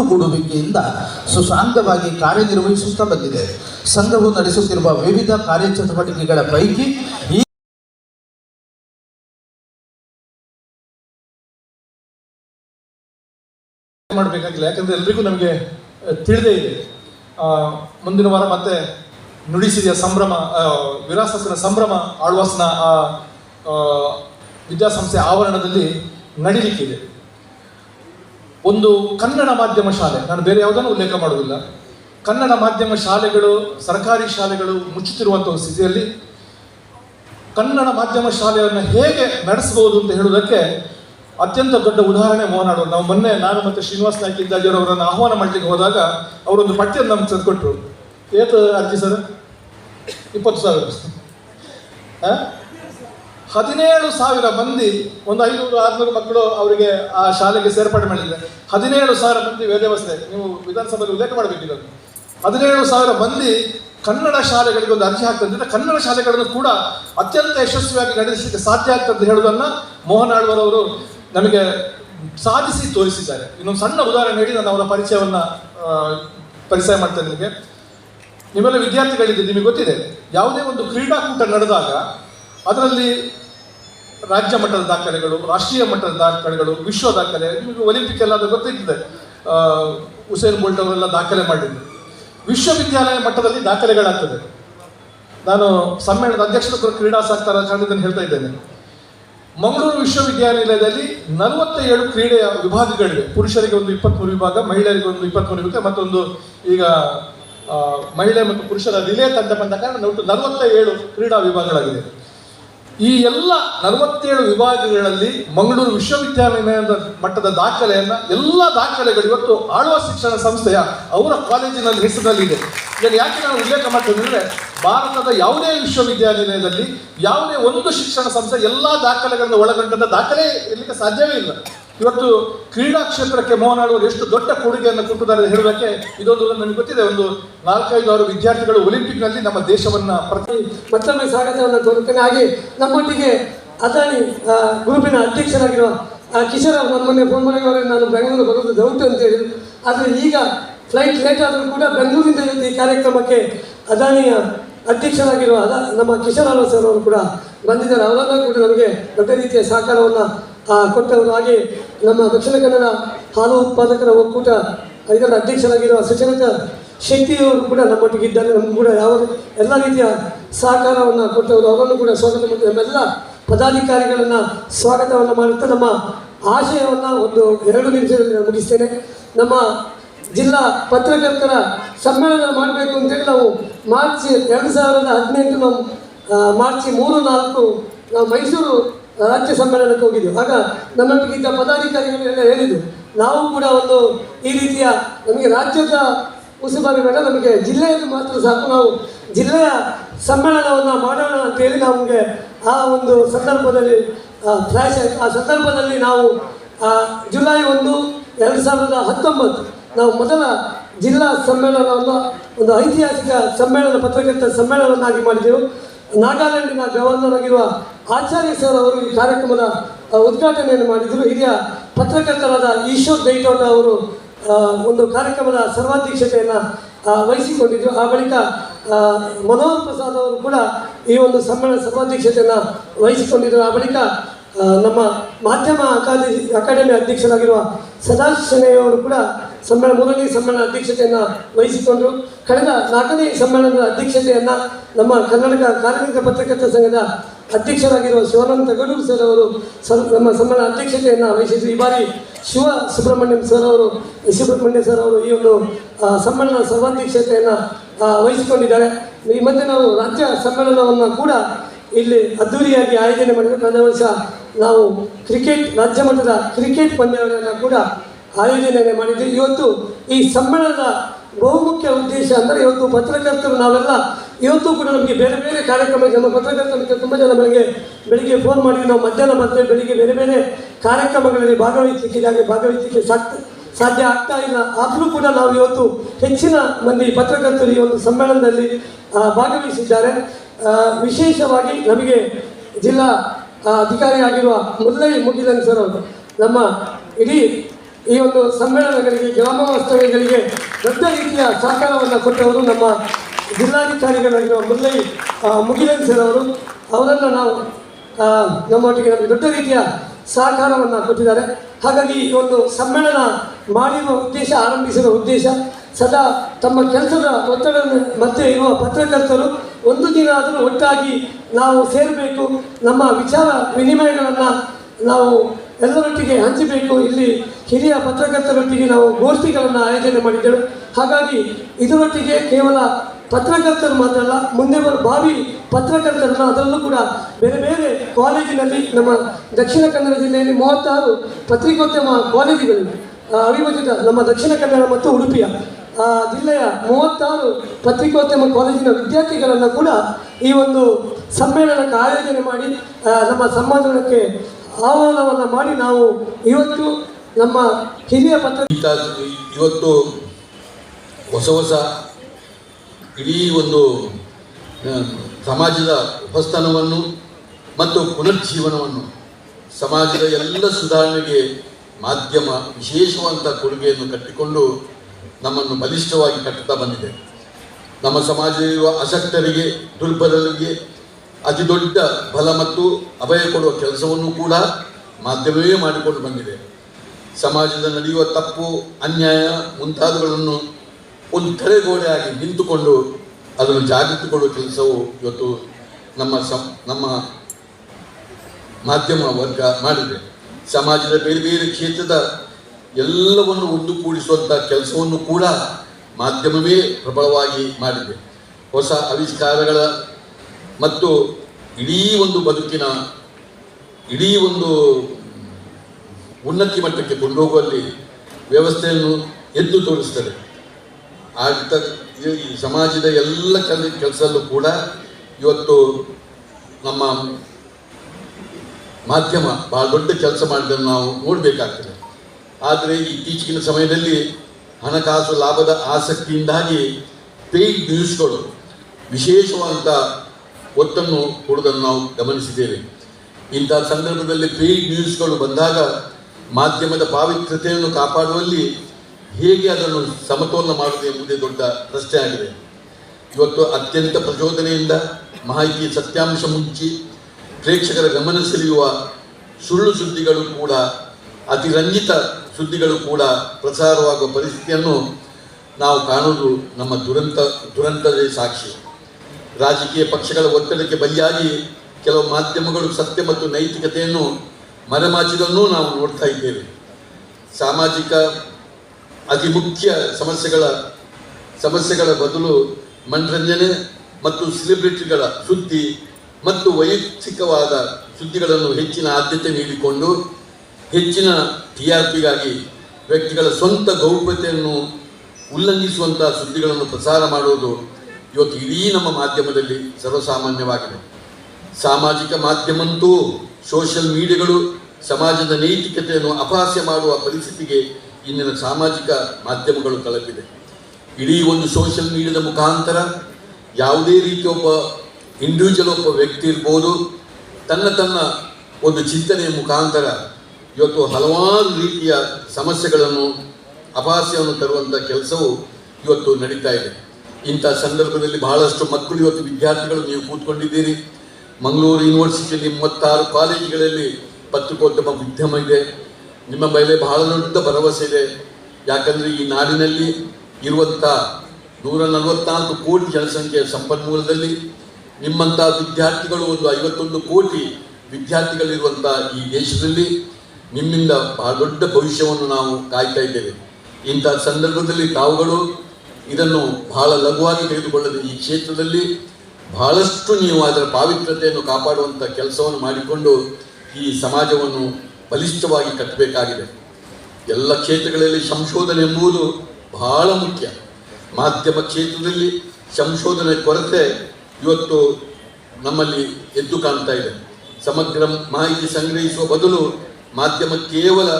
ಒಟ್ಟುಗೂಡುವಿಕೆಯಿಂದ ಸುಸಾಂಗವಾಗಿ ಕಾರ್ಯನಿರ್ವಹಿಸುತ್ತಾ ಬಂದಿದೆ. ಸಂಘವು ನಡೆಸುತ್ತಿರುವ ವಿವಿಧ ಕಾರ್ಯಚಟುವಟಿಕೆಗಳ ಪೈಕಿ ಈ ಮಾಡಬೇಕಾಗಿಲ್ಲ. ಯಾಕಂದ್ರೆ ಎಲ್ರಿಗೂ ನಮಗೆ ತಿಳಿದೇ ಇದೆ. ಮುಂದಿನ ವಾರ ಮತ್ತೆ ನುಡಿಸಿದ ಸಂಭ್ರಮ ವಿರಾಸನ ಸಂಭ್ರಮ ಆ, ವಿದ್ಯಾಸಂಸ್ಥೆ ಆವರಣದಲ್ಲಿ ನಡೀಲಿಕ್ಕಿದೆ. ಒಂದು ಕನ್ನಡ ಮಾಧ್ಯಮ ಶಾಲೆ, ನಾನು ಬೇರೆ ಯಾವುದನ್ನು ಉಲ್ಲೇಖ ಮಾಡುವುದಿಲ್ಲ. ಕನ್ನಡ ಮಾಧ್ಯಮ ಶಾಲೆಗಳು, ಸರ್ಕಾರಿ ಶಾಲೆಗಳು ಮುಚ್ಚುತ್ತಿರುವಂತಹ ಸ್ಥಿತಿಯಲ್ಲಿ ಕನ್ನಡ ಮಾಧ್ಯಮ ಶಾಲೆಯನ್ನು ಹೇಗೆ ನಡೆಸಬಹುದು ಅಂತ ಹೇಳುವುದಕ್ಕೆ ಅತ್ಯಂತ ದೊಡ್ಡ ಉದಾಹರಣೆ ಮೋಹನಾಡು. ನಾವು ಮೊನ್ನೆ ನಾನು ಮತ್ತು ಶ್ರೀನಿವಾಸ್ ನಾಯ್ಕ ಅವರನ್ನು ಆಹ್ವಾನ ಮಾಡಲಿಕ್ಕೆ ಹೋದಾಗ ಅವರೊಂದು ಪಟ್ಟಿಯನ್ನು ನಮ್ಗೆ ತಂದುಕೊಟ್ರು. ಏತು ಅರ್ಜಿ ಸರ್? ಇಪ್ಪತ್ತು ಸಾವಿರ. ಆ? ಹದಿನೇಳು ಸಾವಿರ ಮಂದಿ, ಒಂದು ಐನೂರು, ಆರುನೂರು ಮಕ್ಕಳು ಅವರಿಗೆ ಆ ಶಾಲೆಗೆ ಸೇರ್ಪಡೆ ಮಾಡಿದ್ದಾರೆ. ಹದಿನೇಳು ಸಾವಿರ ಮಂದಿ ವ್ಯವಸ್ಥೆ, ನೀವು ವಿಧಾನಸಭೆಯಲ್ಲಿ ಉಲ್ಲೇಖ ಮಾಡಬೇಕಿಲ್ಲ ಹದಿನೇಳು ಸಾವಿರ ಮಂದಿ ಕನ್ನಡ ಶಾಲೆಗಳಿಗೆ ಒಂದು ಅರ್ಜಿ ಹಾಕ್ತಂದ್ರೆ ಕನ್ನಡ ಶಾಲೆಗಳನ್ನು ಕೂಡ ಅತ್ಯಂತ ಯಶಸ್ವಿಯಾಗಿ ನಡೆಸಲಿಕ್ಕೆ ಸಾಧ್ಯ ಆಗ್ತದೆ ಹೇಳುವುದನ್ನು ಮೋಹನ್ ಆಳ್ವರವರು ನಮಗೆ ಸಾಧಿಸಿ ತೋರಿಸಿದ್ದಾರೆ. ಇನ್ನೊಂದು ಸಣ್ಣ ಉದಾಹರಣೆ ಹೇಳಿ, ನಾನು ಅವರ ಪರಿಚಯವನ್ನು ಪರಿಚಯ ಮಾಡ್ತೇನೆ ನಿಮಗೆ. ನಿಮ್ಮೆಲ್ಲ ವಿದ್ಯಾರ್ಥಿಗಳಿದ್ದು ನಿಮಗೆ ಗೊತ್ತಿದೆ. ಯಾವುದೇ ಒಂದು ಕ್ರೀಡಾಕೂಟ ನಡೆದಾಗ ಅದರಲ್ಲಿ ರಾಜ್ಯ ಮಟ್ಟದ ದಾಖಲೆಗಳು, ರಾಷ್ಟ್ರೀಯ ಮಟ್ಟದ ದಾಖಲೆಗಳು, ವಿಶ್ವ ದಾಖಲೆ, ನಿಮಗೆ ಒಲಿಂಪಿಕ್ ಎಲ್ಲ ಅದು ಗೊತ್ತಿರ್ತದೆ. ಹುಸೇನ್ ಬೋಲ್ಟ್ ಅವರೆಲ್ಲ ದಾಖಲೆ ಮಾಡಿದ್ರು. ವಿಶ್ವವಿದ್ಯಾಲಯ ಮಟ್ಟದಲ್ಲಿ ದಾಖಲೆಗಳಾಗ್ತದೆ. ನಾನು ಸಮ್ಮೇಳನದ ಅಧ್ಯಕ್ಷರು ಕ್ರೀಡಾ ಸಹಕಾರ ಚಾಣಿದನ್ನು ಹೇಳ್ತಾ ಇದ್ದೇನೆ. ಮಂಗಳೂರು ವಿಶ್ವವಿದ್ಯಾನಿಲಯದಲ್ಲಿ ನಲವತ್ತ ಏಳು ಕ್ರೀಡೆಯ ವಿಭಾಗಗಳಿವೆ. ಪುರುಷರಿಗೆ ಒಂದು ಇಪ್ಪತ್ಮೂರು ವಿಭಾಗ, ಮಹಿಳೆಯರಿಗೆ ಒಂದು ಇಪ್ಪತ್ಮೂರು ವಿಭಾಗ ಮತ್ತೊಂದು ಈಗ ಮಹಿಳೆ ಮತ್ತು ಪುರುಷರ ರಿಲೇ ತಂಡ ಬಂದ ಕಾರಣ ಒಟ್ಟು ನಲವತ್ತ ಏಳು ಕ್ರೀಡಾ ವಿಭಾಗಗಳಾಗಿದೆ ಈ ಎಲ್ಲ ನಲವತ್ತೇಳು ವಿಭಾಗಗಳಲ್ಲಿ ಮಂಗಳೂರು ವಿಶ್ವವಿದ್ಯಾನಿಲಯದ ಮಟ್ಟದ ದಾಖಲೆಯನ್ನ ಎಲ್ಲ ದಾಖಲೆಗಳು ಇವತ್ತು ಆಳ್ವ ಶಿಕ್ಷಣ ಸಂಸ್ಥೆಯ ಅವರ ಕಾಲೇಜಿನಲ್ಲಿ ಹೆಸರಿನಲ್ಲಿದೆ ಇದನ್ನು ಯಾಕೆ ನಾನು ಉಲ್ಲೇಖ ಮಾಡ್ತೇನೆ ಭಾರತದ ಯಾವುದೇ ವಿಶ್ವವಿದ್ಯಾನಿಲಯದಲ್ಲಿ ಯಾವುದೇ ಒಂದು ಶಿಕ್ಷಣ ಸಂಸ್ಥೆ ಎಲ್ಲ ದಾಖಲೆಗಳನ್ನು ಒಳಗೊಂಡಂತ ದಾಖಲೆ ಇರಲಿಕ್ಕೆ ಸಾಧ್ಯವೇ ಇಲ್ಲ. ಇವತ್ತು ಕ್ರೀಡಾ ಕ್ಷೇತ್ರಕ್ಕೆ ಮೋಹನ್ ಎಷ್ಟು ದೊಡ್ಡ ಕೊಡುಗೆಯನ್ನು ಕೊಟ್ಟಿದ್ದಾರೆ ಹೇಳೋದಕ್ಕೆ ಇದೊಂದು ನನಗೆ ಗೊತ್ತಿದೆ, ಒಂದು ನಾಲ್ಕೈದು ಆರು ವಿದ್ಯಾರ್ಥಿಗಳು ಒಲಿಂಪಿಕ್ನಲ್ಲಿ ನಮ್ಮ ದೇಶವನ್ನು ಪ್ರತಿ ಮತ್ತೊಮ್ಮೆ ಸ್ವಾಗತವನ್ನು ತೋರುತ್ತೇನೆ ಹಾಗೆ ನಮ್ಮೊಟ್ಟಿಗೆ ಅದಾನಿ ಗ್ರೂಪಿನ ಅಧ್ಯಕ್ಷರಾಗಿರುವ ಕಿಶೋರ್ ಅವರು ಮೊನ್ನೆ ಫೋನ್ ಮಾಡಿದವರೇ ನಾನು ಬೆಂಗಳೂರು ಬರೋದು ಡೌಟ್ ಅಂತ ಹೇಳಿದರು. ಆದರೆ ಈಗ ಫ್ಲೈಟ್ ಲೇಟ್ ಆದರೂ ಕೂಡ ಬೆಂಗಳೂರಿಂದ ಈ ಕಾರ್ಯಕ್ರಮಕ್ಕೆ ಅದಾನಿಯ ಅಧ್ಯಕ್ಷರಾಗಿರುವ ನಮ್ಮ ಕಿಶೋರ್ ಅಲ್ವ ಸರ್ ಅವರು ಕೂಡ ಬಂದಿದ್ದಾರೆ. ಅವರೆಲ್ಲ ಕೂಡ ನಮಗೆ ದೊಡ್ಡ ರೀತಿಯ ಸಹಕಾರವನ್ನು ಕೊಟ್ಟವರು ಹಾಗೆ ನಮ್ಮ ದಕ್ಷಿಣ ಕನ್ನಡ ಹಾಲು ಉತ್ಪಾದಕರ ಒಕ್ಕೂಟ ಇದರ ಅಧ್ಯಕ್ಷರಾಗಿರುವ ಸುಚರಿತ ಶಕ್ತಿಯವರು ಕೂಡ ನಮ್ಮೊಟ್ಟಿಗೆ ಇದ್ದಾರೆ ನಮ್ಗೆ ಕೂಡ ಯಾವ ಎಲ್ಲ ರೀತಿಯ ಸಹಕಾರವನ್ನು ಕೊಟ್ಟವರು, ಅವರನ್ನು ಕೂಡ ಸ್ವಾಗತ ಮಾಡಿ ನಮ್ಮೆಲ್ಲ ಪದಾಧಿಕಾರಿಗಳನ್ನು ಸ್ವಾಗತವನ್ನು ಮಾಡುತ್ತಾ ನಮ್ಮ ಆಶಯವನ್ನು ಒಂದು ಎರಡು ನಿಮಿಷದಲ್ಲಿ ಮುಗಿಸ್ತೇನೆ. ನಮ್ಮ ಜಿಲ್ಲಾ ಪತ್ರಕರ್ತರ ಸಮ್ಮೇಳನ ಮಾಡಬೇಕು ಅಂತೇಳಿ ನಾವು ಮಾರ್ಚ್ ಎರಡು ಸಾವಿರದ ಹದಿನೆಂಟು ನಾವು ಮಾರ್ಚ್ ಮೂರು ನಾಲ್ಕು ನಾವು ಮೈಸೂರು ರಾಜ್ಯ ಸಮ್ಮೇಳನಕ್ಕೆ ಹೋಗಿದ್ದೆವು ಆಗ ನಮ್ಮೊಟ್ಟಿಗೆ ಇದ್ದ ಪದಾಧಿಕಾರಿಗಳೆಲ್ಲ ಹೇಳಿದ್ದು ನಾವು ಕೂಡ ಒಂದು ಈ ರೀತಿಯ ನಮಗೆ ರಾಜ್ಯದ ಉಸುಬಾರಿ ಬೇಡ, ನಮಗೆ ಜಿಲ್ಲೆಯಲ್ಲಿ ಮಾತ್ರ ಸಾಕು, ನಾವು ಜಿಲ್ಲೆಯ ಸಮ್ಮೇಳನವನ್ನು ಮಾಡೋಣ ಅಂತೇಳಿ ನಮಗೆ ಆ ಒಂದು ಸಂದರ್ಭದಲ್ಲಿ ಫ್ಲಾಶ್ ಆಯಿತು. ಆ ಸಂದರ್ಭದಲ್ಲಿ ನಾವು ಜುಲೈ ಒಂದು, ಎರಡು ಸಾವಿರದ ಹತ್ತೊಂಬತ್ತು ನಾವು ಮೊದಲ ಜಿಲ್ಲಾ ಸಮ್ಮೇಳನವನ್ನು, ಒಂದು ಐತಿಹಾಸಿಕ ಸಮ್ಮೇಳನ ಪತ್ರಕರ್ತರ ಸಮ್ಮೇಳನವನ್ನಾಗಿ ಮಾಡಿದೆವು. ನಾಗಾಲ್ಯಾಂಡಿನ ಗವರ್ನರ್ ಆಗಿರುವ ಆಚಾರ್ಯ ಸರ್ ಅವರು ಈ ಕಾರ್ಯಕ್ರಮದ ಉದ್ಘಾಟನೆಯನ್ನು ಮಾಡಿದರು. ಹಿರಿಯ ಪತ್ರಕರ್ತರಾದ ಈಶ್ವರ್ ದೈಟೋಟ ಅವರು ಒಂದು ಕಾರ್ಯಕ್ರಮದ ಸರ್ವಾಧ್ಯಕ್ಷತೆಯನ್ನು ವಹಿಸಿಕೊಂಡಿದ್ರು. ಆ ಬಳಿಕ ಮನೋಹರ್ ಪ್ರಸಾದ್ ಅವರು ಕೂಡ ಈ ಒಂದು ಸಮ್ಮೇಳನ ಸರ್ವಾಧ್ಯಕ್ಷತೆಯನ್ನು ವಹಿಸಿಕೊಂಡಿದ್ದರು ಆ ಬಳಿಕ ನಮ್ಮ ಮಾಧ್ಯಮ ಅಕಾಡೆಮಿ ಅಕಾಡೆಮಿ ಅಧ್ಯಕ್ಷರಾಗಿರುವ ಸದಾಶಿವಯ್ಯ ಅವರು ಕೂಡ ಸಮ್ಮೇಳನ, ಮೂರನೇ ಸಮ್ಮೇಳನ ಅಧ್ಯಕ್ಷತೆಯನ್ನು ವಹಿಸಿಕೊಂಡರು ಕಳೆದ ನಾಲ್ಕನೇ ಸಮ್ಮೇಳನದ ಅಧ್ಯಕ್ಷತೆಯನ್ನು ನಮ್ಮ ಕರ್ನಾಟಕ ಕಾರ್ಮಿಕ ಪತ್ರಕರ್ತರ ಸಂಘದ ಅಧ್ಯಕ್ಷರಾಗಿರುವ ಶಿವಾನಂದ ಗಡೂರು ಸರ್ ಅವರು ನಮ್ಮ ಸಮ್ಮೇಳನ ಅಧ್ಯಕ್ಷತೆಯನ್ನು ವಹಿಸಿದ್ರು. ಈ ಬಾರಿ ಶಿವ ಸುಬ್ರಹ್ಮಣ್ಯಂ ಸರ್ ಅವರು ಸುಬ್ರಹ್ಮಣ್ಯ ಸರ್ ಅವರು ಈ ಒಂದು ಸಮ್ಮೇಳನ ಸರ್ವಾಧ್ಯಕ್ಷತೆಯನ್ನು ವಹಿಸಿಕೊಂಡಿದ್ದಾರೆ. ಈ ಮಧ್ಯೆ ನಾವು ರಾಜ್ಯ ಸಮ್ಮೇಳನವನ್ನು ಕೂಡ ಇಲ್ಲಿ ಅದ್ದೂರಿಯಾಗಿ ಆಯೋಜನೆ ಮಾಡಿದ ಕಳೆದ ವರ್ಷ ನಾವು ಕ್ರಿಕೆಟ್, ರಾಜ್ಯ ಮಟ್ಟದ ಕ್ರಿಕೆಟ್ ಪಂದ್ಯಾವಳಿಯನ್ನು ಕೂಡ ಆಯೋಜನೆ ಮಾಡಿದ್ದು ಇವತ್ತು ಈ ಸಮ್ಮೇಳನದ ಬಹುಮುಖ್ಯ ಉದ್ದೇಶ ಅಂದರೆ ಇವತ್ತು ಪತ್ರಕರ್ತರು ನಾವೆಲ್ಲ, ಇವತ್ತು ಕೂಡ ನಮಗೆ ಬೇರೆ ಬೇರೆ ಕಾರ್ಯಕ್ರಮ, ನಮ್ಮ ಪತ್ರಕರ್ತರಿಗೆ ತುಂಬ ಜನ ಬೆಳಗ್ಗೆ ಬೆಳಿಗ್ಗೆ ಫೋನ್ ಮಾಡಿ, ನಾವು ಮಧ್ಯಾಹ್ನ ಮತ್ತೆ ಬೆಳಿಗ್ಗೆ ಬೇರೆ ಬೇರೆ ಕಾರ್ಯಕ್ರಮಗಳಲ್ಲಿ ಭಾಗವಹಿಸಲಿಕ್ಕೆ ಹಾಗೆ ಭಾಗವಹಿಸಲಿಕ್ಕೆ ಸಾಧ್ಯ ಸಾಧ್ಯ ಆಗ್ತಾ ಇಲ್ಲ. ಆದರೂ ಕೂಡ ನಾವು ಇವತ್ತು ಹೆಚ್ಚಿನ ಮಂದಿ ಪತ್ರಕರ್ತರು ಈ ಒಂದು ಸಮ್ಮೇಳನದಲ್ಲಿ ಭಾಗವಹಿಸಿದ್ದಾರೆ. ವಿಶೇಷವಾಗಿ ನಮಗೆ ಜಿಲ್ಲಾ ಅಧಿಕಾರಿಯಾಗಿರುವ ಮುಲ್ಲೈ ಮುಗಿಲನ್ ಸರ್ ಅವರು, ನಮ್ಮ ಇಡೀ ಈ ಒಂದು ಸಮ್ಮೇಳನಗಳಿಗೆ ಗ್ರಾಮ ವಾಸ್ತವ್ಯಗಳಿಗೆ ದೊಡ್ಡ ರೀತಿಯ ಸಹಕಾರವನ್ನು ಕೊಟ್ಟವರು ನಮ್ಮ ಜಿಲ್ಲಾಧಿಕಾರಿಗಳಾಗಿರುವ ಮುಲ್ಲೈ ಮುಗಿಲನ್ ಸರ್ ಅವರು. ಅವರನ್ನು ನಾವು ನಮ್ಮ ನಮ್ಮೊಟ್ಟಿಗೆ ನಮಗೆ ದೊಡ್ಡ ರೀತಿಯ ಸಹಕಾರವನ್ನು ಕೊಟ್ಟಿದ್ದಾರೆ. ಹಾಗಾಗಿ ಈ ಒಂದು ಸಮ್ಮೇಳನ ಮಾಡಿರುವ ಉದ್ದೇಶ, ಆರಂಭಿಸಿರುವ ಉದ್ದೇಶ, ಸದಾ ತಮ್ಮ ಕೆಲಸದ ಒತ್ತಡ ಮಧ್ಯೆ ಇರುವ ಪತ್ರಕರ್ತರು ಒಂದು ದಿನ ಆದರೂ ಒಟ್ಟಾಗಿ ನಾವು ಸೇರಬೇಕು. ನಮ್ಮ ವಿಚಾರ ವಿನಿಮಯಗಳನ್ನು ನಾವು ಎಲ್ಲರೊಟ್ಟಿಗೆ ಹಂಚಬೇಕು ಇಲ್ಲಿ ಹಿರಿಯ ಪತ್ರಕರ್ತರೊಟ್ಟಿಗೆ ನಾವು ಗೋಷ್ಠಿಗಳನ್ನು ಆಯೋಜನೆ ಮಾಡಿದ್ದೆವು. ಹಾಗಾಗಿ ಇದರೊಟ್ಟಿಗೆ ಕೇವಲ ಪತ್ರಕರ್ತರು ಮಾತ್ರ ಅಲ್ಲ, ಮುಂದೆ ಬರೋ ಭಾವಿ ಪತ್ರಕರ್ತರನ್ನು ಅದರಲ್ಲೂ ಕೂಡ ಬೇರೆ ಬೇರೆ ಕಾಲೇಜಿನಲ್ಲಿ ನಮ್ಮ ದಕ್ಷಿಣ ಕನ್ನಡ ಜಿಲ್ಲೆಯಲ್ಲಿ ಮೂವತ್ತಾರು ಪತ್ರಿಕೋದ್ಯಮ ಕಾಲೇಜುಗಳಿವೆ. ಅವಿಭಜಿತ ನಮ್ಮ ದಕ್ಷಿಣ ಕನ್ನಡ ಮತ್ತು ಉಡುಪಿಯ ಜಿಲ್ಲೆಯ ಮೂವತ್ತಾರು ಪತ್ರಿಕೋದ್ಯಮ ಕಾಲೇಜಿನ ವಿದ್ಯಾರ್ಥಿಗಳನ್ನು ಕೂಡ ಈ ಒಂದು ಸಮ್ಮೇಳನಕ್ಕೆ ಆಯೋಜನೆ ಮಾಡಿ ನಮ್ಮ ಸಮ್ಮೇಳನಕ್ಕೆ ಆಹ್ವಾನವನ್ನು ಮಾಡಿ ನಾವು ಇವತ್ತು ನಮ್ಮ ಹಿರಿಯ ಪತ್ರ ಇವತ್ತು ಹೊಸ ಹೊಸ ಇಡೀ ಒಂದು ಸಮಾಜದ ಉಪಸ್ಥಾನವನ್ನು ಮತ್ತು ಪುನರ್ಜೀವನವನ್ನು ಸಮಾಜದ ಎಲ್ಲ ಸುಧಾರಣೆಗೆ ಮಾಧ್ಯಮ ವಿಶೇಷವಾದಂಥ ಕೊಡುಗೆಯನ್ನು ಕಟ್ಟಿಕೊಂಡು ನಮ್ಮನ್ನು ಬಲಿಷ್ಠವಾಗಿ ಕಟ್ಟುತ್ತಾ ಬಂದಿದೆ. ನಮ್ಮ ಸಮಾಜದಲ್ಲಿರುವ ಅಶಕ್ತರಿಗೆ, ದುರ್ಬಲರಿಗೆ ಅತಿ ದೊಡ್ಡ ಬಲ ಮತ್ತು ಅಭಯ ಕೊಡುವ ಕೆಲಸವನ್ನು ಕೂಡ ಮಾಧ್ಯಮವೇ ಮಾಡಿಕೊಂಡು ಬಂದಿದೆ. ಸಮಾಜದ ನಡೆಯುವ ತಪ್ಪು, ಅನ್ಯಾಯ ಮುಂತಾದವುಗಳನ್ನು ಒಂದು ತಡೆಗೋಡೆಯಾಗಿ ನಿಂತುಕೊಂಡು ಅದನ್ನು ಜಾಗೃತಿಗೊಳ್ಳುವ ಕೆಲಸವು ಇವತ್ತು ನಮ್ಮ ಸಂ, ನಮ್ಮ ಮಾಧ್ಯಮ ವರ್ಗ ಮಾಡಿದೆ. ಸಮಾಜದ ಬೇರೆ ಬೇರೆ ಕ್ಷೇತ್ರದ ಎಲ್ಲವನ್ನು ಒಂದುಗೂಡಿಸುವಂಥ ಕೆಲಸವನ್ನು ಕೂಡ ಮಾಧ್ಯಮವೇ ಪ್ರಬಲವಾಗಿ ಮಾಡಿದೆ. ಹೊಸ ಆವಿಷ್ಕಾರಗಳ ಮತ್ತು ಇಡೀ ಒಂದು ಬದುಕಿನ, ಇಡೀ ಒಂದು ಉನ್ನತಿ ಮಟ್ಟಕ್ಕೆ ಕೊಂಡೋಗುವಲ್ಲಿ ವ್ಯವಸ್ಥೆಯನ್ನು ಎದ್ದು ತೋರಿಸ್ತದೆ. ಆಗ್ತ ಈ ಸಮಾಜದ ಎಲ್ಲ ಕೆಲ ಕೆಲಸದಲ್ಲೂ ಕೂಡ ಇವತ್ತು ನಮ್ಮ ಮಾಧ್ಯಮ ಬಹಳ ದೊಡ್ಡ ಕೆಲಸ ಮಾಡಿದ್ದನ್ನು ನಾವು ನೋಡಬೇಕಾಗ್ತದೆ. ಆದರೆ ಇತ್ತೀಚಿನ ಸಮಯದಲ್ಲಿ ಹಣಕಾಸು ಲಾಭದ ಆಸಕ್ತಿಯಿಂದಾಗಿ ಪೇಯ್ಡ್ ನ್ಯೂಸ್ಗಳು ವಿಶೇಷವಾದಂಥ ಒತ್ತನ್ನು ಕೊಡುವುದನ್ನು ನಾವು ಗಮನಿಸಿದ್ದೇವೆ. ಇಂಥ ಸಂದರ್ಭದಲ್ಲಿ ಫೇಕ್ ನ್ಯೂಸ್ಗಳು ಬಂದಾಗ ಮಾಧ್ಯಮದ ಪಾವಿತ್ರ್ಯತೆಯನ್ನು ಕಾಪಾಡುವಲ್ಲಿ ಹೇಗೆ ಅದನ್ನು ಸಮತೋಲನ ಮಾಡುವುದು ಎಂಬುದೇ ದೊಡ್ಡ ಪ್ರಶ್ನೆ ಆಗಿದೆ. ಇವತ್ತು ಅತ್ಯಂತ ಪ್ರಚೋದನೆಯಿಂದ ಮಾಹಿತಿ ಸತ್ಯಾಂಶ ಮುಂಚಿ ಪ್ರೇಕ್ಷಕರ ಗಮನ ಸೆಳೆಯುವ ಸುಳ್ಳು ಸುದ್ದಿಗಳು ಕೂಡ ಅತಿರಂಜಿತ ಸುದ್ದಿಗಳು ಕೂಡ ಪ್ರಸಾರವಾಗುವ ಪರಿಸ್ಥಿತಿಯನ್ನು ನಾವು ಕಾಣುವುದು ನಮ್ಮ ದುರಂತ ದುರಂತದೇ ಸಾಕ್ಷಿ. ರಾಜಕೀಯ ಪಕ್ಷಗಳ ಒತ್ತಡಕ್ಕೆ ಬಲಿಯಾಗಿ ಕೆಲವು ಮಾಧ್ಯಮಗಳು ಸತ್ಯ ಮತ್ತು ನೈತಿಕತೆಯನ್ನು ಮರೆಮಾಚಿದನ್ನು ನಾವು ನೋಡ್ತಾ ಇದ್ದೇವೆ. ಸಾಮಾಜಿಕ ಅತಿ ಮುಖ್ಯ ಸಮಸ್ಯೆಗಳ ಸಮಸ್ಯೆಗಳ ಬದಲು ಮನರಂಜನೆ ಮತ್ತು ಸೆಲೆಬ್ರಿಟಿಗಳ ಸುದ್ದಿ ಮತ್ತು ವೈಯಕ್ತಿಕವಾದ ಸುದ್ದಿಗಳನ್ನು ಹೆಚ್ಚಿನ ಆದ್ಯತೆ ನೀಡಿಕೊಂಡು ಹೆಚ್ಚಿನ ಟಿ ಆರ್ ಪಿಗಾಗಿ ವ್ಯಕ್ತಿಗಳ ಸ್ವಂತ ಗೌಪ್ಯತೆಯನ್ನು ಉಲ್ಲಂಘಿಸುವಂತಹ ಸುದ್ದಿಗಳನ್ನು ಪ್ರಸಾರ ಮಾಡುವುದು ಇವತ್ತು ಇಡೀ ನಮ್ಮ ಮಾಧ್ಯಮದಲ್ಲಿ ಸರ್ವಸಾಮಾನ್ಯವಾಗಿದೆ. ಸಾಮಾಜಿಕ ಮಾಧ್ಯಮಂತೂ ಸೋಷಿಯಲ್ ಮೀಡಿಯಾಗಳು ಸಮಾಜದ ನೈತಿಕತೆಯನ್ನು ಅಪಹಾಸ್ಯ ಮಾಡುವ ಪರಿಸ್ಥಿತಿಗೆ ಇಂದಿನ ಸಾಮಾಜಿಕ ಮಾಧ್ಯಮಗಳು ತಲುಪಿದೆ. ಇಡೀ ಒಂದು ಸೋಷಿಯಲ್ ಮೀಡಿಯಾದ ಮುಖಾಂತರ ಯಾವುದೇ ರೀತಿಯ ಒಬ್ಬ ಇಂಡಿವಿಜುವಲ್ ಒಬ್ಬ ವ್ಯಕ್ತಿ ಇರ್ಬೋದು, ತನ್ನ ತನ್ನ ಒಂದು ಚಿಂತನೆಯ ಮುಖಾಂತರ ಇವತ್ತು ಹಲವಾರು ರೀತಿಯ ಸಮಸ್ಯೆಗಳನ್ನು, ಅಪಹಾಸ್ಯವನ್ನು ತರುವಂಥ ಕೆಲಸವು ಇವತ್ತು ನಡೀತಾ ಇದೆ. ಇಂಥ ಸಂದರ್ಭದಲ್ಲಿ ಬಹಳಷ್ಟು ಮಕ್ಕಳು ಇವತ್ತು ವಿದ್ಯಾರ್ಥಿಗಳು ನೀವು ಕೂತ್ಕೊಂಡಿದ್ದೀರಿ. ಮಂಗಳೂರು ಯೂನಿವರ್ಸಿಟಿಯಲ್ಲಿ ಮೂವತ್ತಾರು ಕಾಲೇಜುಗಳಲ್ಲಿ ಪತ್ರಿಕೋದ್ಯಮ ಉದ್ಯಮ ಇದೆ. ನಿಮ್ಮ ಮೇಲೆ ಬಹಳ ದೊಡ್ಡ ಭರವಸೆ ಇದೆ. ಯಾಕಂದರೆ ಈ ನಾಡಿನಲ್ಲಿ ಇರುವಂಥ ನೂರ ನಲವತ್ನಾಲ್ಕು ಕೋಟಿ ಜನಸಂಖ್ಯೆಯ ಸಂಪನ್ಮೂಲದಲ್ಲಿ ನಿಮ್ಮಂಥ ವಿದ್ಯಾರ್ಥಿಗಳು ಒಂದು ಐವತ್ತೊಂದು ಕೋಟಿ ವಿದ್ಯಾರ್ಥಿಗಳಿರುವಂಥ ಈ ದೇಶದಲ್ಲಿ ನಿಮ್ಮಿಂದ ಬಹಳ ದೊಡ್ಡ ಭವಿಷ್ಯವನ್ನು ನಾವು ಕಾಯ್ತಾ ಇದ್ದೇವೆ. ಇಂಥ ಸಂದರ್ಭದಲ್ಲಿ ತಾವುಗಳು ಇದನ್ನು ಬಹಳ ಲಘುವಾಗಿ ತೆಗೆದುಕೊಳ್ಳದೆ ಈ ಕ್ಷೇತ್ರದಲ್ಲಿ ಬಹಳಷ್ಟು ನೀವು ಅದರ ಪಾವಿತ್ರ್ಯತೆಯನ್ನು ಕಾಪಾಡುವಂಥ ಕೆಲಸವನ್ನು ಮಾಡಿಕೊಂಡು ಈ ಸಮಾಜವನ್ನು ಬಲಿಷ್ಠವಾಗಿ ಕಟ್ಟಬೇಕಾಗಿದೆ. ಎಲ್ಲ ಕ್ಷೇತ್ರಗಳಲ್ಲಿ ಸಂಶೋಧನೆ ಎಂಬುದು ಬಹಳ ಮುಖ್ಯ. ಮಾಧ್ಯಮ ಕ್ಷೇತ್ರದಲ್ಲಿ ಸಂಶೋಧನೆ ಕೊರತೆ ಇವತ್ತು ನಮ್ಮಲ್ಲಿ ಎದ್ದು ಕಾಣ್ತಾ ಇದೆ. ಸಮಗ್ರ ಮಾಹಿತಿ ಸಂಗ್ರಹಿಸುವ ಬದಲು ಮಾಧ್ಯಮ ಕೇವಲ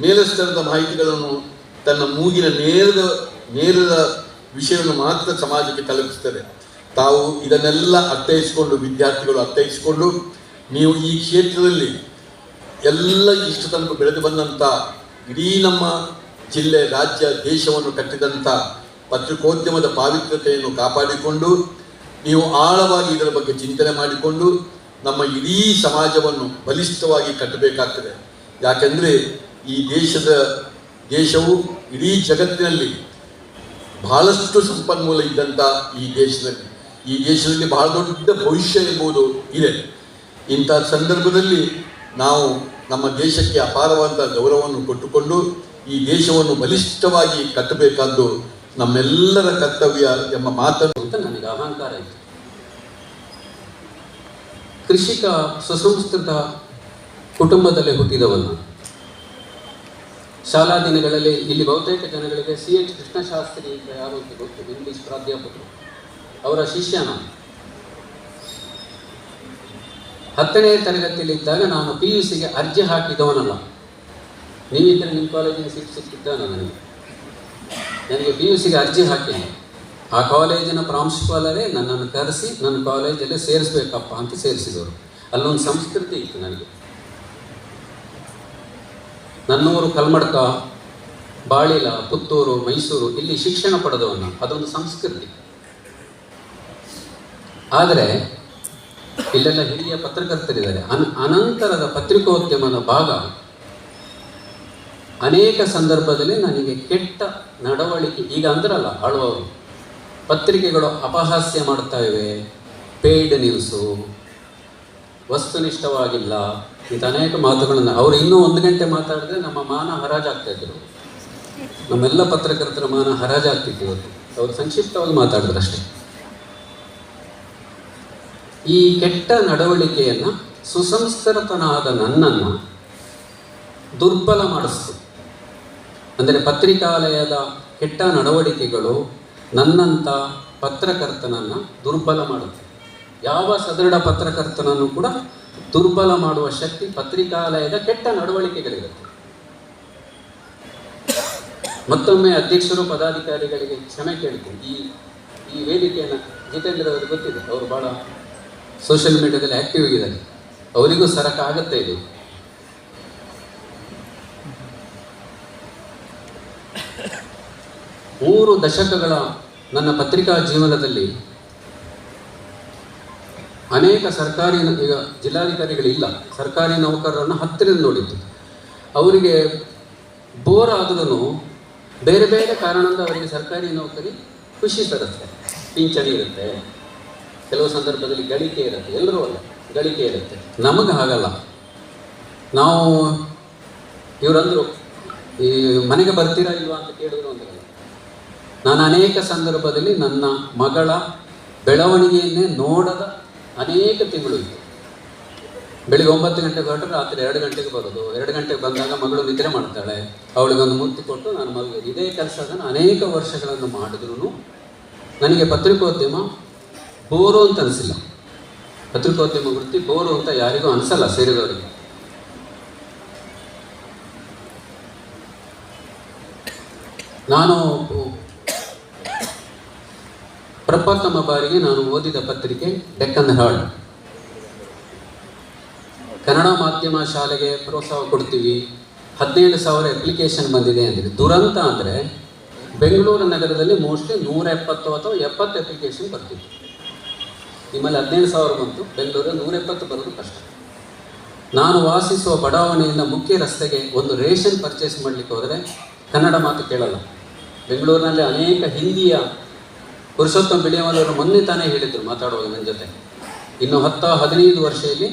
ಮೇಲಸ್ತರದ ಮಾಹಿತಿಗಳನ್ನು ತನ್ನ ಮೂಗಿನ ನೇರದ ನೇರದ ವಿಷಯವನ್ನು ಮಾತ್ರ ಸಮಾಜಕ್ಕೆ ತಲುಪಿಸ್ತದೆ. ತಾವು ಇದನ್ನೆಲ್ಲ ಅರ್ಥೈಸಿಕೊಂಡು, ವಿದ್ಯಾರ್ಥಿಗಳು ಅರ್ಥೈಸಿಕೊಂಡು, ನೀವು ಈ ಕ್ಷೇತ್ರದಲ್ಲಿ ಎಲ್ಲ ಇಷ್ಟು ತನಕ ಬೆಳೆದು ಬಂದಂಥ ಇಡೀ ನಮ್ಮ ಜಿಲ್ಲೆ, ರಾಜ್ಯ, ದೇಶವನ್ನು ಕಟ್ಟಿದಂಥ ಪತ್ರಿಕೋದ್ಯಮದ ಪಾವಿತ್ರ್ಯತೆಯನ್ನು ಕಾಪಾಡಿಕೊಂಡು, ನೀವು ಆಳವಾಗಿ ಇದರ ಬಗ್ಗೆ ಚಿಂತನೆ ಮಾಡಿಕೊಂಡು, ನಮ್ಮ ಇಡೀ ಸಮಾಜವನ್ನು ಬಲಿಷ್ಠವಾಗಿ ಕಟ್ಟಬೇಕಾಗ್ತದೆ. ಯಾಕೆಂದರೆ ಈ ದೇಶದ ದೇಶವು ಇಡೀ ಜಗತ್ತಿನಲ್ಲಿ ಬಹಳಷ್ಟು ಸಂಪನ್ಮೂಲ ಇದ್ದಂಥ ಈ ದೇಶದಲ್ಲಿ ಈ ದೇಶದಲ್ಲಿ ಬಹಳ ದೊಡ್ಡ ಭವಿಷ್ಯ ಎಂಬುದು ಇದೆ. ಇಂಥ ಸಂದರ್ಭದಲ್ಲಿ ನಾವು ನಮ್ಮ ದೇಶಕ್ಕೆ ಅಪಾರವಾದ ಗೌರವವನ್ನು ಕೊಟ್ಟುಕೊಂಡು ಈ ದೇಶವನ್ನು ಬಲಿಷ್ಠವಾಗಿ ಕಟ್ಟಬೇಕಾದ್ದು ನಮ್ಮೆಲ್ಲರ ಕರ್ತವ್ಯ ಎಂಬ ಮಾತನ್ನು ಅಂತ ನನಗೆ ಅಹಂಕಾರ ಇತ್ತು ಕೃಷಿಕ ಸುಸಂಸ್ಕೃತ ಕುಟುಂಬದಲ್ಲಿ ಹುಟ್ಟಿದವನು. ಶಾಲಾ ದಿನಗಳಲ್ಲಿ, ಇಲ್ಲಿ ಬಹುತೇಕ ಜನಗಳಿಗೆ ಸಿ ಎಚ್ ಕೃಷ್ಣಶಾಸ್ತ್ರಿ ಅಂತ ಯಾರು ಅಂತ ಗೊತ್ತು, ಇಂಗ್ಲಿಷ್ ಪ್ರಾಧ್ಯಾಪಕರು. ಅವರ ಶಿಷ್ಯ ನಾನು. ಹತ್ತನೇ ತರಗತಿಯಲ್ಲಿದ್ದಾಗ ನಾನು ಪಿ ಯು ಸಿಗೆ ಅರ್ಜಿ ಹಾಕಿದವನಲ್ಲ. ನೀವಿದ್ದರೆ ನಿಮ್ಮ ಕಾಲೇಜಿನ ಸೀಟ್ ಸಿಕ್ಕಿದ್ದಾನ ನನಗೆ? ನನಗೆ ಪಿ ಯು ಸಿಗೆ ಅರ್ಜಿ ಹಾಕಿಲ್ಲ ಆ ಕಾಲೇಜಿನ ಪ್ರಾಂಶುಪಾಲರೇ ನನ್ನನ್ನು ಕರೆಸಿ ನನ್ನ ಕಾಲೇಜಲ್ಲಿ ಸೇರಿಸ್ಬೇಕಪ್ಪ ಅಂತ ಸೇರಿಸಿದವರು. ಅಲ್ಲೊಂದು ಸಂಸ್ಕೃತಿ ಇತ್ತು ನನಗೆ. ನನ್ನೂರು ಕಲ್ಮಡ್ಕ, ಬಾಳಿಲ, ಪುತ್ತೂರು, ಮೈಸೂರು ಇಲ್ಲಿ ಶಿಕ್ಷಣ ಪಡೆದವನ್ನ ಅದೊಂದು ಸಂಸ್ಕೃತಿ. ಆದರೆ ಇಲ್ಲೆಲ್ಲ ಹಿರಿಯ ಪತ್ರಕರ್ತರಿದ್ದಾರೆ. ಅನ್ ಅನಂತರದ ಪತ್ರಿಕೋದ್ಯಮದ ಭಾಗ ಅನೇಕ ಸಂದರ್ಭದಲ್ಲಿ ನನಗೆ ಕೆಟ್ಟ ನಡವಳಿಕೆ, ಈಗ ಅಂದ್ರಲ್ಲ ಆಳುವವರು, ಪತ್ರಿಕೆಗಳು ಅಪಹಾಸ್ಯ ಮಾಡ್ತಾ ಇವೆ. ಪೇಯ್ಡ್ ನ್ಯೂಸು, ವಸ್ತುನಿಷ್ಠವಾಗಿಲ್ಲ. ಇಂಥ ಅನೇಕ ಮಾತುಗಳನ್ನು. ಅವರು ಇನ್ನೂ ಒಂದು ಗಂಟೆ ಮಾತಾಡಿದ್ರೆ ನಮ್ಮ ಮಾನ ಹರಾಜಾಗ್ತಾ ಇದ್ರು. ನಮ್ಮೆಲ್ಲ ಪತ್ರಕರ್ತರ ಮಾನ ಹರಾಜಾಗ್ತಿತ್ತು ಇವತ್ತು. ಅವರು ಸಂಕ್ಷಿಪ್ತವಾಗಿ ಮಾತಾಡಿದ್ರು ಅಷ್ಟೇ. ಈ ಕೆಟ್ಟ ನಡವಳಿಕೆಯನ್ನು ಸುಸಂಸ್ಕೃತನಾದ ನನ್ನನ್ನು ದುರ್ಬಲ ಮಾಡಿಸ್ತು. ಅಂದರೆ ಪತ್ರಿಕಾಲಯದ ಕೆಟ್ಟ ನಡವಳಿಕೆಗಳು ನನ್ನಂಥ ಪತ್ರಕರ್ತನನ್ನು ದುರ್ಬಲ ಮಾಡುತ್ತೆ. ಯಾವ ಸದೃಢ ಪತ್ರಕರ್ತನನ್ನು ಕೂಡ ದುರ್ಬಲ ಮಾಡುವ ಶಕ್ತಿ ಪತ್ರಿಕಾಲಯದ ಕೆಟ್ಟ ನಡವಳಿಕೆಗಳಿರುತ್ತೆ. ಮತ್ತೊಮ್ಮೆ ಅಧ್ಯಕ್ಷರು, ಪದಾಧಿಕಾರಿಗಳಿಗೆ ಕ್ಷಮೆ ಕೇಳ್ತೀನಿ. ಈ ಈ ವೇದಿಕೆಯನ್ನು ಜಿತೇಂದ್ರ ಅವರು ಗೊತ್ತಿದೆ, ಅವರು ಭಾಳ ಸೋಷಿಯಲ್ ಮೀಡಿಯಾದಲ್ಲಿ ಆಕ್ಟಿವ್ ಆಗಿದ್ದಾರೆ. ಅವರಿಗೂ ಸರಕ ಆಗುತ್ತೆ ಇದು. ಮೂರು ದಶಕಗಳ ನನ್ನ ಪತ್ರಿಕಾ ಜೀವನದಲ್ಲಿ ಅನೇಕ ಸರ್ಕಾರಿ ಈಗ ಜಿಲ್ಲಾಧಿಕಾರಿಗಳಿಲ್ಲ. ಸರ್ಕಾರಿ ನೌಕರರನ್ನು ಹತ್ತಿರದಿಂದ ನೋಡಿದ್ದು. ಅವರಿಗೆ ಬೋರ್ ಆದ್ರೂ ಬೇರೆ ಬೇರೆ ಕಾರಣದಿಂದ ಅವರಿಗೆ ಸರ್ಕಾರಿ ನೌಕರಿ ಖುಷಿ ತರುತ್ತೆ. ಪಿಂಚಣಿ ಇರುತ್ತೆ. ಕೆಲವು ಸಂದರ್ಭದಲ್ಲಿ ಗಳಿಕೆ ಇರುತ್ತೆ. ಎಲ್ಲರೂ ಅಲ್ಲ, ಗಳಿಕೆ ಇರುತ್ತೆ. ನಮಗೆ ಹಾಗಲ್ಲ. ನಾವು ಇವರಂದರು ಈ ಮನೆಗೆ ಬರ್ತೀರಾ ಇಲ್ವಾ ಅಂತ ಕೇಳಿದ್ರು ಅಂದರೆ ನಾನು ಅನೇಕ ಸಂದರ್ಭದಲ್ಲಿ ನನ್ನ ಮಗಳ ಬೆಳವಣಿಗೆಯನ್ನೇ ನೋಡದ ಅನೇಕ ತಿಂಗಳು ಇತ್ತು. ಬೆಳಿಗ್ಗೆ ಒಂಬತ್ತು ಗಂಟೆಗೆ ಹೊರಟ್ರೆ, ರಾತ್ರಿ ಎರಡು ಗಂಟೆಗೆ ಬರೋದು. ಎರಡು ಗಂಟೆಗೆ ಬಂದಾಗ ಮಗಳು ನಿದ್ರೆ ಮಾಡ್ತಾಳೆ. ಅವಳಿಗೊಂದು ಮುತ್ತಿ ಕೊಟ್ಟು, ನಾನು ಮಗಳು ಇದೇ ಕೆಲಸದನ್ನು ಅನೇಕ ವರ್ಷಗಳನ್ನು ಮಾಡಿದ್ರು ನನಗೆ ಪತ್ರಿಕೋದ್ಯಮ ಬೋರು ಅಂತ ಅನಿಸಿಲ್ಲ. ಪತ್ರಿಕೋದ್ಯಮ ವೃತ್ತಿ ಬೋರು ಅಂತ ಯಾರಿಗೂ ಅನಿಸಲ್ಲ ಸೇರಿದವರಿಗೆ. ನಾನು ಪ್ರಪ್ರಥಮ ಬಾರಿಗೆ ನಾನು ಓದಿದ ಪತ್ರಿಕೆ ಡೆಕ್ಕನ್ ಹರ್ಡ್. ಕನ್ನಡ ಮಾಧ್ಯಮ ಶಾಲೆಗೆ ಪ್ರೋತ್ಸಾಹ ಕೊಡ್ತೀವಿ. ಹದಿನೇಳು ಸಾವಿರ ಅಪ್ಲಿಕೇಶನ್ ಬಂದಿದೆ ಅಂದರೆ ದುರಂತ ಅಂದರೆ ಬೆಂಗಳೂರು ನಗರದಲ್ಲಿ ಮೋಸ್ಟ್ಲಿ ನೂರ ಎಪ್ಪತ್ತು ಅಥವಾ ಎಪ್ಪತ್ತು ಅಪ್ಲಿಕೇಶನ್ ಬರ್ತಿತ್ತು. ನಿಮ್ಮಲ್ಲಿ ಹದಿನೇಳು ಸಾವಿರ ಬಂತು, ಬೆಂಗಳೂರಲ್ಲಿ ನೂರ ಎಪ್ಪತ್ತು ಬರೋದು ಕಷ್ಟ. ನಾನು ವಾಸಿಸುವ ಬಡಾವಣೆಯಿಂದ ಮುಖ್ಯ ರಸ್ತೆಗೆ ಒಂದು ರೇಷನ್ ಪರ್ಚೇಸ್ ಮಾಡಲಿಕ್ಕೆ ಹೋದರೆ ಕನ್ನಡ ಮಾತು ಕೇಳಲ್ಲ. ಬೆಂಗಳೂರಿನಲ್ಲಿ ಅನೇಕ ಹಿಂದಿಯ ಪುರುಷೋತ್ತಮ ಬಿಳಿಯವರು ಮೊನ್ನೆ ತಾನೇ ಹೇಳಿದರು ಮಾತಾಡುವಾಗ ನನ್ನ ಜೊತೆ. ಇನ್ನು ಹತ್ತು, ಹದಿನೈದು ವರ್ಷದಲ್ಲಿ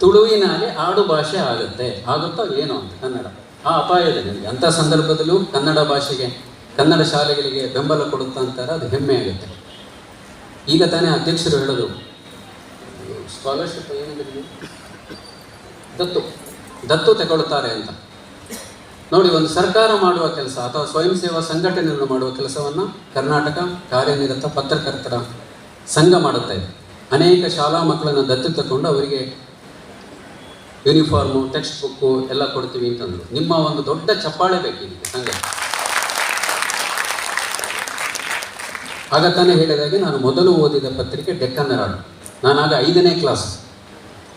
ತುಳುವಿನಲ್ಲಿ ಆಡು ಭಾಷೆ ಆಗುತ್ತೆ. ಆಗುತ್ತೋ ಏನೋ ಅಂತ ಕನ್ನಡ. ಆ ಅಪಾಯ ಇದೆ ನನಗೆ. ಅಂಥ ಸಂದರ್ಭದಲ್ಲೂ ಕನ್ನಡ ಭಾಷೆಗೆ, ಕನ್ನಡ ಶಾಲೆಗಳಿಗೆ ಬೆಂಬಲ ಕೊಡುತ್ತಾ ಅಂತಾರೆ, ಅದು ಹೆಮ್ಮೆ ಆಗುತ್ತೆ. ಈಗ ತಾನೇ ಅಧ್ಯಕ್ಷರು ಹೇಳೋದು, ಸ್ಕಾಲರ್ಶಿಪ್ ಏನಿದೆ ದತ್ತು. ದತ್ತು ತಗೊಳ್ತಾರೆ ಅಂತ. ನೋಡಿ, ಒಂದು ಸರ್ಕಾರ ಮಾಡುವ ಕೆಲಸ ಅಥವಾ ಸ್ವಯಂ ಸೇವಾ ಸಂಘಟನೆಗಳು ಮಾಡುವ ಕೆಲಸವನ್ನು ಕರ್ನಾಟಕ ಕಾರ್ಯನಿರತ ಪತ್ರಕರ್ತರ ಸಂಘ ಮಾಡುತ್ತೆ ಅನೇಕ ಶಾಲಾ ಮಕ್ಕಳನ್ನು ದತ್ತು ತಗೊಂಡು ಅವರಿಗೆ ಯೂನಿಫಾರ್ಮು ಟೆಕ್ಸ್ಟ್ ಬುಕ್ಕು ಎಲ್ಲ ಕೊಡ್ತೀವಿ ಅಂತಂದರು. ನಿಮ್ಮ ಒಂದು ದೊಡ್ಡ ಚಪ್ಪಾಳೆ ಬೇಕಿದೆ ಸಂಘ. ಆಗ ತಾನೇ ಹೇಳಿದಾಗೆ, ನಾನು ಮೊದಲು ಓದಿದ ಪತ್ರಿಕೆ ಡೆಕ್ಕನ್ ಹೆರಾಲ್ಡ್ ನಾನಾಗ ಐದನೇ ಕ್ಲಾಸ್,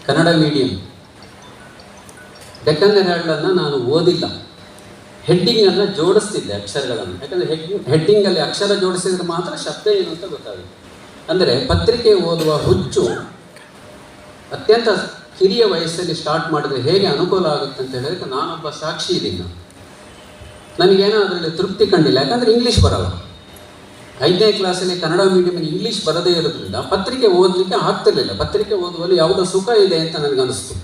ಕನ್ನಡ ಮೀಡಿಯಂ ಡೆಕ್ಕನ್ ಹೆರಾಲ್ಡನ್ನು ನಾನು ಓದಿಲ್ಲ. ಹೆಡ್ಡಿಂಗನ್ನು ಜೋಡಿಸ್ತಿದ್ದೆ ಅಕ್ಷರಗಳನ್ನು. ಯಾಕಂದರೆ ಹೆಡ್ಡಿಂಗಲ್ಲಿ ಅಕ್ಷರ ಜೋಡಿಸಿದ್ರೆ ಮಾತ್ರ ಶಬ್ದ ಏನು ಅಂತ ಗೊತ್ತಾಗುತ್ತೆ. ಅಂದರೆ ಪತ್ರಿಕೆ ಓದುವ ಹುಚ್ಚು ಅತ್ಯಂತ ಹಿರಿಯ ವಯಸ್ಸಲ್ಲಿ ಸ್ಟಾರ್ಟ್ ಮಾಡಿದ್ರೆ ಹೇಗೆ ಅನುಕೂಲ ಆಗುತ್ತೆ ಅಂತ ಹೇಳಿದ್ರೆ ನಾನೊಬ್ಬ ಸಾಕ್ಷಿ ಇದ್ದೀನಿ ನನಗೇನೋ ಅದರಲ್ಲಿ ತೃಪ್ತಿ ಕಂಡಿಲ್ಲ. ಯಾಕಂದರೆ ಇಂಗ್ಲೀಷ್ ಬರಲ್ಲ. ಐದನೇ ಕ್ಲಾಸಲ್ಲಿ ಕನ್ನಡ ಮೀಡಿಯಮಲ್ಲಿ ಇಂಗ್ಲೀಷ್ ಬರದೇ ಇರೋದ್ರಿಂದ ಪತ್ರಿಕೆ ಓದಲಿಕ್ಕೆ ಆಗ್ತಿರ್ಲಿಲ್ಲ. ಪತ್ರಿಕೆ ಓದುವಲ್ಲಿ ಯಾವುದೋ ಸುಖ ಇದೆ ಅಂತ ನನಗನ್ನಿಸ್ತು.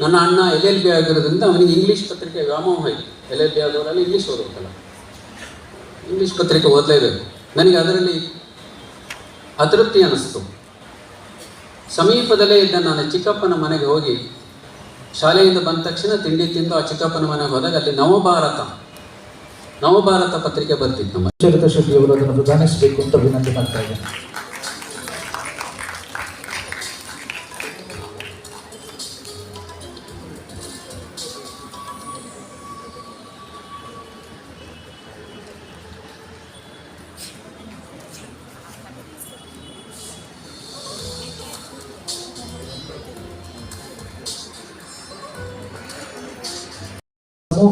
ನನ್ನ ಅಣ್ಣ ಎಲ್ ಎಲ್ ಬಿ ಆಗಿರೋದ್ರಿಂದ ಅವನಿಗೆ ಇಂಗ್ಲೀಷ್ ಪತ್ರಿಕೆ ವ್ಯಾಮೋಹ ಇತ್ತು ಎಲ್ ಎಲ್ ಬಿ ಆದವರಲ್ಲಿ ಇಂಗ್ಲೀಷ್ ಓದಬೇಕಲ್ಲ. ಇಂಗ್ಲೀಷ್ ಪತ್ರಿಕೆ ಓದಲೇಬೇಕು. ನನಗೆ ಅದರಲ್ಲಿ ಅತೃಪ್ತಿ ಅನ್ನಿಸ್ತು. ಸಮೀಪದಲ್ಲೇ ಇದ್ದ ನಾನು ಚಿಕ್ಕಪ್ಪನ ಮನೆಗೆ ಹೋಗಿ ಶಾಲೆಯಿಂದ ಬಂದ ತಕ್ಷಣ ತಿಂಡಿ ತಿಂದು ಆ ಚಿಕ್ಕಪ್ಪನ ಮನೆಗೆ ಹೋದಾಗ ಅಲ್ಲಿ ನವಭಾರತ ನವಭಾರತ ಪತ್ರಿಕೆ ಬರ್ತಿತ್ತು ನಮ್ಮ ಚರಿತ ಶೆಟ್ಟಿಯವರು ಅದನ್ನು ಪ್ರದಾನಿಸಬೇಕು ಅಂತ ವಿನಂತಿ ಮಾಡ್ತಾ ಇದ್ದೇನೆ.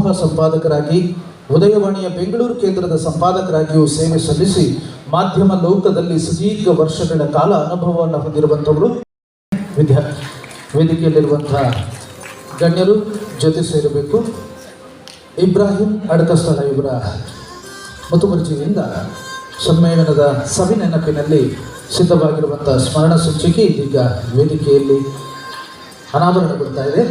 ಸಮೂಹ ಸಂಪಾದಕರಾಗಿ, ಉದಯವಾಣಿಯ ಬೆಂಗಳೂರು ಕೇಂದ್ರದ ಸಂಪಾದಕರಾಗಿಯೂ ಸೇವೆ ಸಲ್ಲಿಸಿ, ಮಾಧ್ಯಮ ಲೋಕದಲ್ಲಿ ಸುದೀರ್ಘ ವರ್ಷಗಳ ಕಾಲ ಅನುಭವವನ್ನು ಹೊಂದಿರುವಂಥವರು ವಿದ್ಯಾರ್ಥಿ ವೇದಿಕೆಯಲ್ಲಿರುವಂತಹ ಗಣ್ಯರು ಜೊತೆ ಸೇರಬೇಕು. ಇಬ್ರಾಹಿಂ ಅಡಕಸ್ಥಳ ಇವರ ಮುತುವರ್ಜಿಯಿಂದ ಸಮ್ಮೇಳನದ ಸವಿನೆನಪಿನಲ್ಲಿ ಸಿದ್ಧವಾಗಿರುವಂತಹ ಸ್ಮರಣ ಸಂಚಿಕೆ ಇದೀಗ ವೇದಿಕೆಯಲ್ಲಿ ಅನಾವರಣಗೊಳ್ತಾ ಇದೆ.